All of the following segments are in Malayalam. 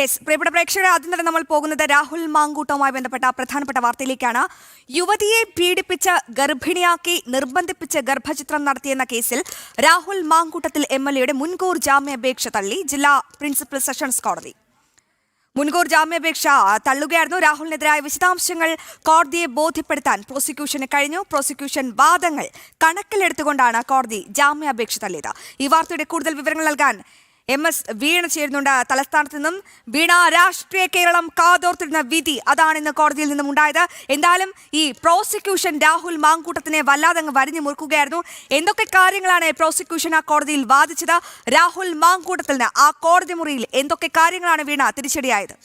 യെസ് പ്രിയപ്പെട്ട പ്രേക്ഷകരെ ആദ്യം തന്നെ നമ്മൾ പോകുന്നത് രാഹുൽ മാങ്കൂട്ടവുമായി ബന്ധപ്പെട്ട പ്രധാനപ്പെട്ട വാർത്തയിലേക്കാണ്. യുവതിയെ പീഡിപ്പിച്ച് ഗർഭിണിയാക്കി നിർബന്ധിപ്പിച്ച് ഗർഭചിത്രം നടത്തിയെന്ന കേസിൽ രാഹുൽ മാങ്കൂട്ടത്തിൽ എം എൽ എയുടെ മുൻകൂർ ജാമ്യാപേക്ഷ തള്ളി ജില്ലാ പ്രിൻസിപ്പൽ സെഷൻസ് കോടതി. മുൻകൂർ ജാമ്യാപേക്ഷ തള്ളുകയായിരുന്നു. രാഹുലിനെതിരായ വിശദാംശങ്ങൾ കോടതിയെ ബോധ്യപ്പെടുത്താൻ പ്രോസിക്യൂഷന് കഴിഞ്ഞു. പ്രോസിക്യൂഷൻ വാദങ്ങൾ കണക്കിലെടുത്തുകൊണ്ടാണ് കോടതി ജാമ്യാപേക്ഷ തള്ളിയത്. ഈ വാർത്തയുടെ കൂടുതൽ വിവരങ്ങൾ നൽകാൻ എം എസ് വീണ ചേരുന്നുണ്ട്. തലസ്ഥാനത്ത് നിന്നും വീണ രാഷ്ട്രീയ കേരളം കാതോർത്തിരുന്ന വിധി അതാണ് ഇന്ന് കോടതിയിൽ നിന്നും ഉണ്ടായത്. എന്തായാലും ഈ പ്രോസിക്യൂഷൻ രാഹുൽ മാങ്കൂട്ടത്തിനെ വല്ലാതെ അങ്ങ് വരിഞ്ഞു മുറുക്കുകയായിരുന്നു. എന്തൊക്കെ കാര്യങ്ങളാണ് പ്രോസിക്യൂഷൻ ആ കോടതിയിൽ വാദിച്ചത്? രാഹുൽ മാങ്കൂട്ടത്തിന് ആ കോടതി മുറിയിൽ എന്തൊക്കെ കാര്യങ്ങളാണ് വീണ തിരിച്ചടിയായത്?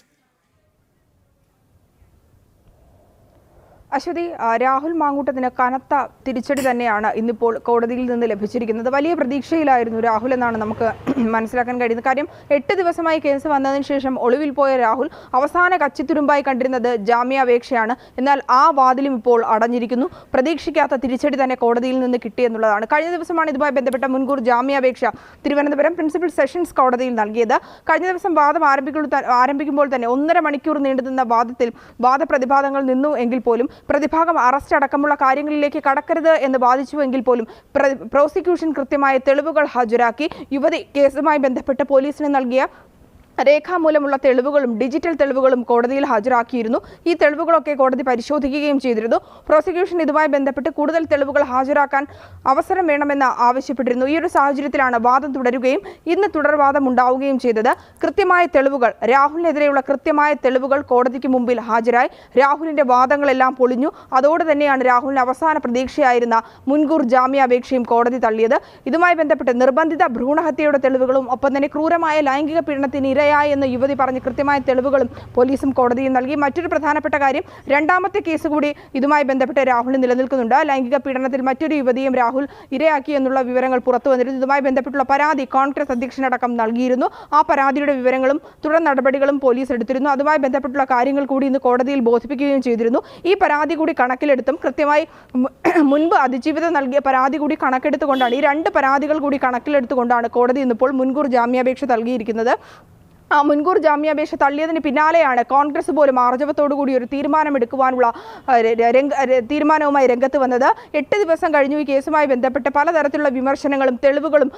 അശ്വതി രാഹുൽ മാങ്കൂട്ടത്തിന് കനത്ത തിരിച്ചടി തന്നെയാണ് ഇന്നിപ്പോൾ കോടതിയിൽ നിന്ന് ലഭിച്ചിരിക്കുന്നത്. വലിയ പ്രതീക്ഷയിലായിരുന്നു രാഹുൽ എന്നാണ് നമുക്ക് മനസ്സിലാക്കാൻ കഴിയുന്നത്. കാര്യം എട്ട് ദിവസമായി കേസ് വന്നതിന് ശേഷം ഒളിവിൽ പോയ രാഹുൽ അവസാന കച്ചിത്തുരുമ്പായി കണ്ടിരുന്നത് ജാമ്യാപേക്ഷയാണ്. എന്നാൽ ആ വാതിലും ഇപ്പോൾ അടഞ്ഞിരിക്കുന്നു. പ്രതീക്ഷിക്കാത്ത തിരിച്ചടി തന്നെ കോടതിയിൽ നിന്ന് കിട്ടിയെന്നുള്ളതാണ് കഴിഞ്ഞ ദിവസമാണ് ഇതുമായി ബന്ധപ്പെട്ട മുൻകൂർ ജാമ്യാപേക്ഷ തിരുവനന്തപുരം പ്രിൻസിപ്പൽ സെഷൻസ് കോടതിയിൽ നൽകിയത്. കഴിഞ്ഞ ദിവസം വാദം ആരംഭിക്കുമ്പോൾ ആരംഭിക്കുമ്പോൾ തന്നെ ഒന്നര മണിക്കൂർ നീണ്ടുനിന്ന വാദത്തിൽ വാദപ്രതിവാദങ്ങൾ നിന്നു എങ്കിൽ പോലും പ്രതിഭാഗം അറസ്റ്റ് അടക്കമുള്ള കാര്യങ്ങളിലേക്ക് കടക്കരുത് എന്ന് വാദിച്ചുവെങ്കിൽ പോലും പ്രോസിക്യൂഷൻ കൃത്യമായ തെളിവുകൾ ഹാജരാക്കി. യുവതി കേസുമായി ബന്ധപ്പെട്ട് പോലീസിന് നൽകിയ രേഖാമൂലമുള്ള തെളിവുകളും ഡിജിറ്റൽ തെളിവുകളും കോടതിയിൽ ഹാജരാക്കിയിരുന്നു. ഈ തെളിവുകളൊക്കെ കോടതി പരിശോധിക്കുകയും ചെയ്തിരുന്നു. പ്രോസിക്യൂഷൻ ഇതുമായി ബന്ധപ്പെട്ട് കൂടുതൽ തെളിവുകൾ ഹാജരാക്കാൻ അവസരം വേണമെന്ന് ആവശ്യപ്പെട്ടിരുന്നു. ഈ ഒരു സാഹചര്യത്തിലാണ് വാദം തുടരുകയും ഇന്ന് തുടർവാദം ഉണ്ടാവുകയും ചെയ്തത്. കൃത്യമായ തെളിവുകൾ രാഹുലിനെതിരെയുള്ള കൃത്യമായ തെളിവുകൾ കോടതിക്ക് മുമ്പിൽ ഹാജരായി. രാഹുലിന്റെ വാദങ്ങളെല്ലാം പൊളിഞ്ഞു. അതോടെ തന്നെയാണ് രാഹുലിന് അവസാന പ്രതീക്ഷയായിരുന്ന മുൻകൂർ ജാമ്യാപേക്ഷയും കോടതി തള്ളിയത്. ഇതുമായി ബന്ധപ്പെട്ട് നിർബന്ധിത ഭ്രൂണഹത്യയുടെ തെളിവുകളും ഒപ്പം തന്നെ ക്രൂരമായ ലൈംഗിക പീഡനത്തിന് ഇരയായി എന്ന് യുവതി പറഞ്ഞ് കൃത്യമായ തെളിവുകളും പോലീസും കോടതിയും നൽകി. മറ്റൊരു പ്രധാനപ്പെട്ട കാര്യം രണ്ടാമത്തെ കേസ് കൂടി ഇതുമായി ബന്ധപ്പെട്ട് രാഹുൽ നിലനിൽക്കുന്നുണ്ട്. ലൈംഗിക പീഡനത്തിൽ മറ്റൊരു യുവതിയും രാഹുൽ ഇരയാക്കി എന്നുള്ള വിവരങ്ങൾ പുറത്തു വന്നിരുന്നു. ഇതുമായി ബന്ധപ്പെട്ടുള്ള പരാതി കോൺഗ്രസ് അധ്യക്ഷനടക്കം നൽകിയിരുന്നു. ആ പരാതിയുടെ വിവരങ്ങളും തുടർ നടപടികളും പോലീസ് എടുത്തിരുന്നു. അതുമായി ബന്ധപ്പെട്ടുള്ള കാര്യങ്ങൾ കൂടി ഇന്ന് കോടതിയിൽ ബോധിപ്പിക്കുകയും ചെയ്തിരുന്നു. ഈ പരാതി കൂടി കണക്കിലെടുത്തും കൃത്യമായി മുൻപ് അതിജീവിതം നൽകിയ പരാതി കൂടി കണക്കെടുത്തുകൊണ്ടാണ് ഈ രണ്ട് പരാതികൾ കൂടി കണക്കിലെടുത്തുകൊണ്ടാണ് കോടതി ഇന്നിപ്പോൾ മുൻകൂർ ജാമ്യാപേക്ഷ നൽകിയിരിക്കുന്നത്. ആ മുൻകൂർ ജാമ്യാപേക്ഷ തള്ളിയതിന് പിന്നാലെയാണ് കോൺഗ്രസ് പോലും ആർജവത്തോടു കൂടി ഒരു തീരുമാനമെടുക്കുവാനുള്ള തീരുമാനവുമായി രംഗത്ത് വന്നത്. എട്ട് ദിവസം കഴിഞ്ഞു ഈ കേസുമായി ബന്ധപ്പെട്ട് പലതരത്തിലുള്ള വിമർശനങ്ങളും തെളിവുകളും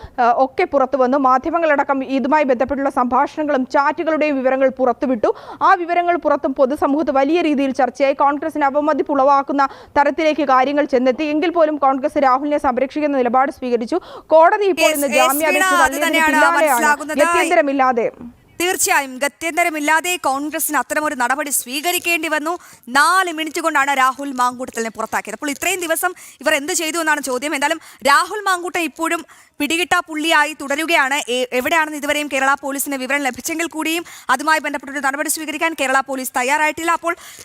ഒക്കെ പുറത്തു വന്നു. മാധ്യമങ്ങളടക്കം ഇതുമായി ബന്ധപ്പെട്ടുള്ള സംഭാഷണങ്ങളും ചാറ്റുകളുടെയും വിവരങ്ങൾ പുറത്തുവിട്ടു. ആ വിവരങ്ങൾ പുറത്തും പൊതുസമൂഹത്ത് വലിയ രീതിയിൽ ചർച്ചയായി. കോൺഗ്രസിന് അവമതിപ്പ് ഉളവാക്കുന്ന തരത്തിലേക്ക് കാര്യങ്ങൾ ചെന്നെത്തി. എങ്കിൽ പോലും കോൺഗ്രസ് രാഹുലിനെ സംരക്ഷിക്കുന്ന നിലപാട് സ്വീകരിച്ചു. കോടതി ഇപ്പോൾ ഇന്ന് ജാമ്യാപേക്ഷ വീണ, തീർച്ചയായും ഗത്യന്തരമില്ലാതെ കോൺഗ്രസിന് അത്തരമൊരു നടപടി സ്വീകരിക്കേണ്ടി വന്നു. നാല് മിനിറ്റ് കൊണ്ടാണ് രാഹുൽ മാങ്കൂട്ടത്തിനെ പുറത്താക്കിയത്. അപ്പോൾ ഇത്രയും ദിവസം ഇവർ എന്ത് ചെയ്തു എന്നാണ് ചോദ്യം. എന്തായാലും രാഹുൽ മാങ്കൂട്ടം ഇപ്പോഴും പിടികിട്ടാ പുള്ളിയായി തുടരുകയാണ്. എവിടെയാണെന്ന് ഇതുവരെയും കേരള പോലീസിന് വിവരം ലഭിച്ചെങ്കിൽ കൂടിയും അതുമായി ബന്ധപ്പെട്ടൊരു നടപടി സ്വീകരിക്കാൻ കേരള പോലീസ് തയ്യാറായിട്ടില്ല. അപ്പോൾ